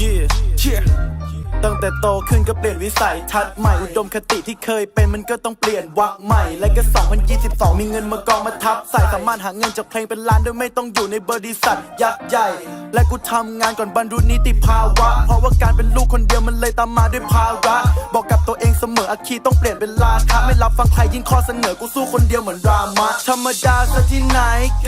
yeah yeah ตั้งแต่โตขึ้นก็เปลี่ยนวิสัยทัศน์ใหม่ อุดมคติที่เคยเป็นมันก็ต้องเปลี่ยนวักใหม่ และก็ 2022 มีเงินมากองมาทับใส่สามารถหาเงินจากเพลงเป็นล้านโดยไม่ต้องอยู่ในบริษัทยักษ์ใหญ่ และกูทำงานก่อนบรรลุนิติภาวะ เพราะว่าการเป็นลูกคนเดียวมันเลยตามมาด้วยภาระ บอกกับตัวเองเสมออาคีต้องเปลี่ยนเป็นลาคะไม่รับฟังใครยิ่งข้อเสนอกูสู้คนเดียวเหมือนรามะธรรมดาซะที่ไหน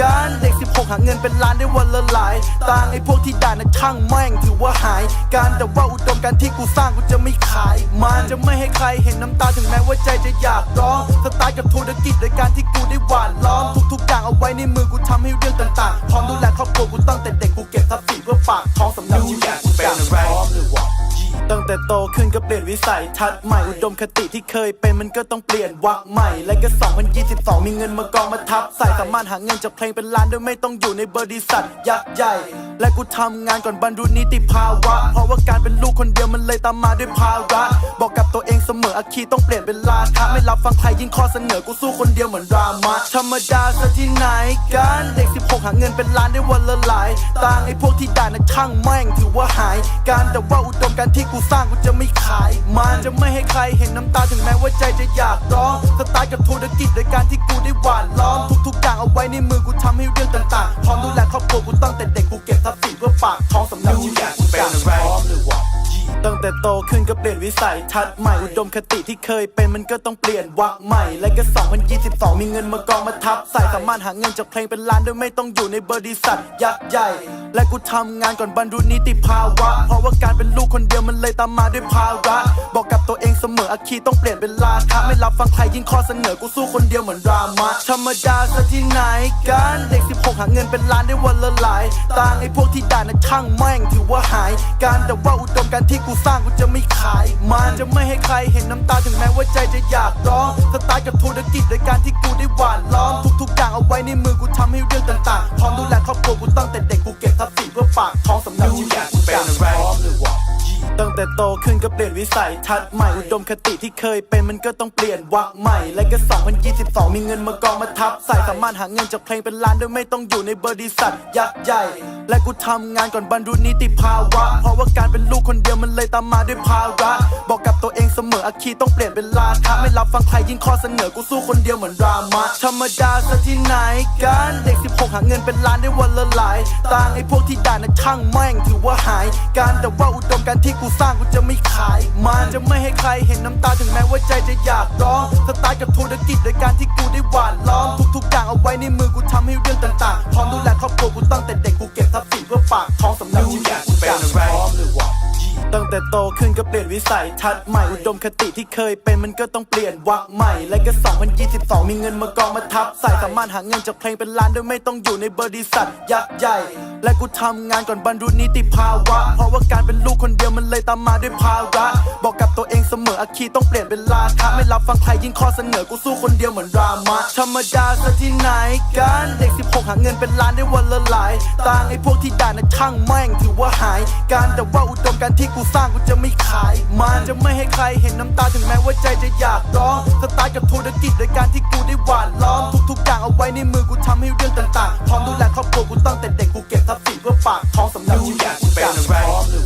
กันเด็ก 16 หาเงินเป็นล้านได้วันละหลายต่างไอ้พวกที่ด่านะช่างแม่งถือว่าหาย การแต่ว่าอุดมการที่กูสร้างกูจะไม่ขายมันจะไม่ให้ใครเห็นน้ำตาถึงแม้ว่าใจจะอยากร้องสไตล์กับธุรกิจโดยการที่กูได้หวานล้อมทุกๆอย่างเอาไว้ในมือกูทำให้เรื่องต่างๆพร้อมดูแลครอบครัวกูตั้งแต่ โตขึ้นก็เปลี่ยนวิสัยทัศน์ใหม่ อุดมคติที่เคยเป็นมันก็ต้องเปลี่ยนวักใหม่ และก็ 2022 มีเงินมากองมาทับใส่สามารถหาเงินจากเพลงเป็นล้านโดยไม่ต้องอยู่ในบริษัทยักษ์ใหญ่ และกูทำงานก่อนบรรลุนิติภาวะ เพราะว่าการเป็นลูกคนเดียวมันเลยตามมาด้วยภาระบอกกับตัวเอง คีต้องเปลี่ยนเป็นลาคะไม่รับฟังใครยิ่งข้อเสนอกูสู้คนเดียวเหมือนรามะธรรมดาซะที่ไหนกันเด็ก 16 หาเงินเป็นล้านได้วันละหลายต่างไอ้พวกที่ด่านะช่างแม่งถือว่าหาย การแต่ว่าอุดมการที่กูสร้างกูจะไม่ขาย มันจะไม่ให้ใครเห็นน้ำตาถึงแม้ว่าใจจะอยากร้องสไตล์กับธุรกิจโดยการที่กูได้หวานล้อมทุกๆอย่างเอาไว้ในมือกูทำให้เรื่องต่างๆพร้อมดูแลครอบครัวกูตั้งแต่เด็กกูเก็บทรัพย์สินเพื่อปากท้องสำหรับชีวิตกูอยางพร้อม ตั้งแต่โตขึ้นก็เปลี่ยนวิสัยทัศน์ใหม่ อุดมคติที่เคยเป็นมันก็ต้องเปลี่ยนวักใหม่ และก็ 2022 มีเงินมากองมาทับใส่สามารถหาเงินจากเพลงเป็นล้านโดยไม่ต้องอยู่ในบริษัทยักษ์ใหญ่ และกูทำงานก่อนบรรลุนิติภาวะ เพราะว่าการเป็นลูกคนเดียว เลยตามมาด้วยภาระ บอกกับตัวเองเสมออาคีต้องเปลี่ยนเป็นลาคะไม่รับฟังใครยิ่งข้อเสนอกูสู้คนเดียวเหมือนรามะธรรมดาซะที่ไหนกันเด็ก 16 หาเงินเป็นล้านได้วันละหลายต่างไอ้พวกที่ด่านะช่างแม่งถือว่าหาย การแต่ว่าอุดมการที่กูสร้างกูจะไม่ขายมันจะไม่ให้ใครเห็นน้ำตาถึงแม้ว่าใจจะอยากร้องสไตล์กับธุรกิจโดยการที่กูได้หวานล้อมทุกๆอย่างเอาไว้ในมือกูทำให้เรื่องต่างๆพร้อมดูแลครอบครัวกูตั้งแต่เด็กกูเก็บทรัพย์สินเพื่อปากท้องสำหรับชีวิต แต่โตขึ้นก็เปลี่ยนวิสัยทัศน์ใหม่ อุดมคติที่เคยเป็นมันก็ต้องเปลี่ยนวักใหม่ และก็ 2022 มีเงินมากองมาทับใส่สามารถหาเงินจากเพลงเป็นล้านโดยไม่ต้องอยู่ในบริษัทยักษ์ใหญ่และกูทำงานก่อนบรรลุนิติภาวะ เพราะว่าการเป็นลูกคนเดียวมันเลยตามมาด้วยภาระ บอกกับตัวเองเสมออาคีต้องเปลี่ยนเป็นลาคะไม่รับฟังใครยิ่งข้อเสนอกูสู้คนเดียวเหมือนรามะธรรมดาซะที่ไหนกันเด็ก 16 หาเงินเป็นล้านได้วันละหลายต่างไอ้พวกที่ด่านะช่างแม่งถือว่าหาย การแต่ว่าอุดมการที่กูสร้างกูจะไม่ขาย มันจะไม่ให้ใครเห็นน้ำตาถึงแม้ว่าใจจะอยากร้องสไตล์กับธุรกิจโดยการที่กูได้หวานล้อมทุกๆอย่างเอาไว้ในมือกู ให้เรื่องต่างๆพร้อมดูแลครอบครัวกูตั้งแต่เด็กกูเก็บทรัพย์สินเพื่อปากท้องสำหรับชีวิตกูอย่างพร้อมเลยว่ะตั้งแต่โตขึ้นก็เปลี่ยนวิสัยทัศน์ใหม่ อุดมคติที่เคยเป็นมันก็ต้องเปลี่ยนวักใหม่ และก็ 2022 มีเงินมากองมาทับใส่สามารถหาเงินจากเพลงเป็นล้านโดยไม่ต้องอยู่ในบริษัทยักษ์ใหญ่ และกูทำงานก่อนบรรลุนิติภาวะ เพราะว่าการเป็นลูกคนเดียวมันเลยตามมาด้วยภาระ บอกกับตัวเองเสมออาคีต้องเปลี่ยนเป็นลาคะไม่รับฟังใครยิ่งข้อเสนอกูสู้คนเดียวเหมือนรามะธรรมดาซะที่ไหนกันเด็ก 16 หาเงินเป็นล้านได้วันละหลายต่างไอ้พวกที่ด่านะช่างแม่งถือว่าหาย การแต่ว่าอุดมการที่กูสร้างกูจะไม่ขายมันจะไม่ ใครเห็นน้ำตาถึงแม้ว่าใจจะอยากร้องสตาร์ทกับธุรกิจโดยการที่กูได้หวานล้อมทุกๆอย่างเอาไว้ในมือกูทำให้เรื่องต่างๆพร้อมดูแลครอบครัวกูตั้งแต่เด็กกูเก็บทรัพย์สินเพื่อปากท้องสำหรับชีวิตกูอยากเป็นอะไรือ